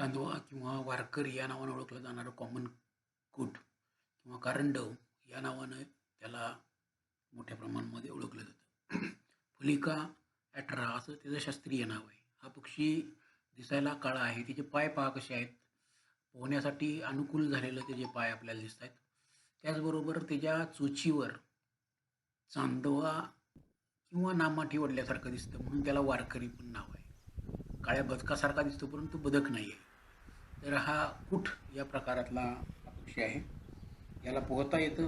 चांदवा किंवा वारकरी या नावानं ओळखलं जाणारं कॉमन कूट किंवा कारंडव या नावानं त्याला मोठ्या प्रमाणामध्ये ओळखलं जातं. फुलिका ॲट्रा असं त्याचं शास्त्रीय नाव आहे. हा पक्षी दिसायला काळा आहे. त्याचे पाय पहा कसे आहेत? पोहण्यासाठी अनुकूल झालेलं त्याचे पाय आपल्याला दिसत आहेत त्याचबरोबर त्याच्या चोचीवर चांदवा किंवा नामाठी वडल्यासारखं दिसतं म्हणून त्याला वारकरी पण नाव आहे. काळ्या बदकासारखा दिसतो परंतु बदक नाही आहे तर हा कुठ या प्रकारातला पक्षी आहे. याला पोहता येतं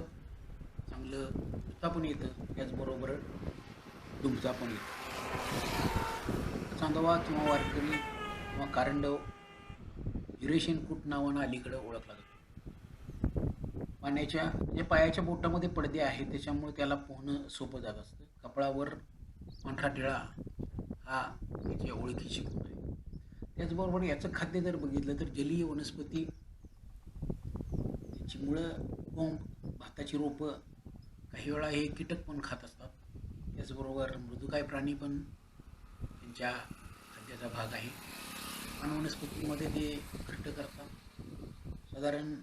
चांगलं पोहता पण येतं त्याचबरोबर दुमचा पण येतं. चांदवा किंवा वारकरी किंवा कारंडव युरेशियन कुट नावानं अलीकडं ओळखला जातो. पाण्याच्या म्हणजे पायाच्या बोटामध्ये पडदे आहेत त्याच्यामुळे त्याला पोहणं सोपं जात असतं. कपळावर पांढरा टिळा हा याच्या ओळखीची गुण आहे. त्याचबरोबर याचं खाद्य जर बघितलं तर जलीय वनस्पती त्याची मुळं कोंब भाताची रोपं काही वेळा हे कीटक पण खात असतात. त्याचबरोबर मृदुकाय प्राणी पण त्यांच्या खाद्याचा भाग आहे. पण वनस्पतीमध्ये ते घट्ट करतात. साधारण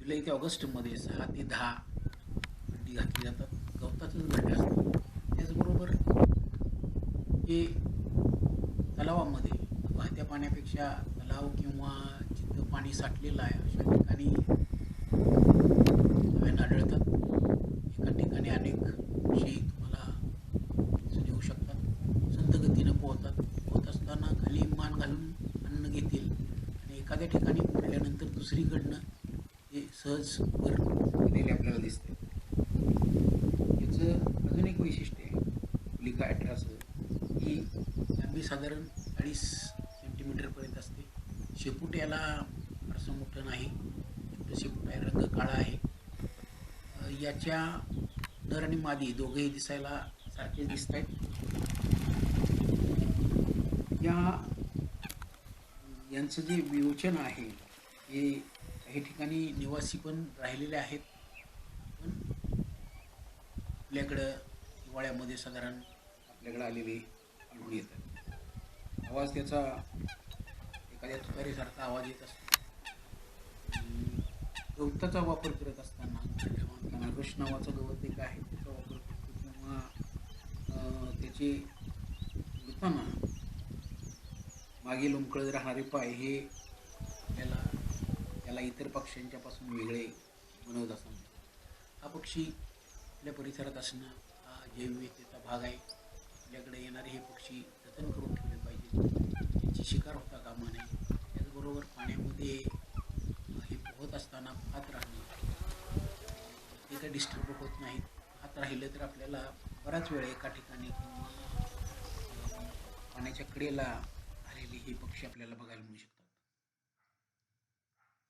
जुलै ते ऑगस्टमध्ये सहा ते दहा अंडी घातली जातात. गवताचंच घट्ट असतात त्याचबरोबर हे तलावामध्ये. वाहत्या पाण्यापेक्षा तलाव किंवा जिथं पाणी साठलेलं आहे अशा ठिकाणी नव्यानं आढळतात. एका ठिकाणी अनेक पक्षी तुम्हाला दिसून येऊ शकतात. संत गतीनं पोहतात. पोहत असताना खाली मान घालून अन्न घेतील आणि एखाद्या ठिकाणी पोहल्यानंतर दुसरीकडनं हे सहज वर केलेल्या आपल्याला दिसते याचं अजून एक वैशिष्ट्य आहे पुलिका ॲट्रासं ही लांबी साधारण अडीच सेंटीमीटरपर्यंत असते. शेपूट याला फारसं मोठं नाही. छोटं शेपूट आहे रंग काळा आहे. याच्या नर आणि मादी दोघेही दिसायला सारखे दिसत आहेत या यांचं जे विवेचन आहे हे काही ठिकाणी निवासी पण राहिलेले आहेत. पण आपल्याकडं हिवाळ्यामध्ये साधारण आपल्याकडं आलेले आढळून येतात. आवाज त्याचा एखाद्या तुतारीसारखा आवाज येत असतो. गवताचा वापर करत असताना जेव्हा नागोश नावाचं गवत एक आहे त्याचा वापर करतो किंवा त्याची त्याचे मागे लोंबकळत राहणारे पाय हे आपल्याला त्याला इतर पक्ष्यांच्यापासून वेगळे बनवत असतात. हा पक्षी आपल्या परिसरात असणं हा जैवविविधतेचा भाग आहे. आपल्याकडे येणारे हे पक्षी जतन करून ठेवले पाहिजे त्यांची शिकार होता कामा नये त्याचबरोबर पाण्यामध्ये हे पोहत असताना हात राहणे ते काही डिस्टर्ब होत नाहीत. हात राहिलं तर आपल्याला बराच वेळ एका ठिकाणी किंवा पाण्याच्या कडेला आलेले हे पक्षी आपल्याला बघायला मिळू शकतात.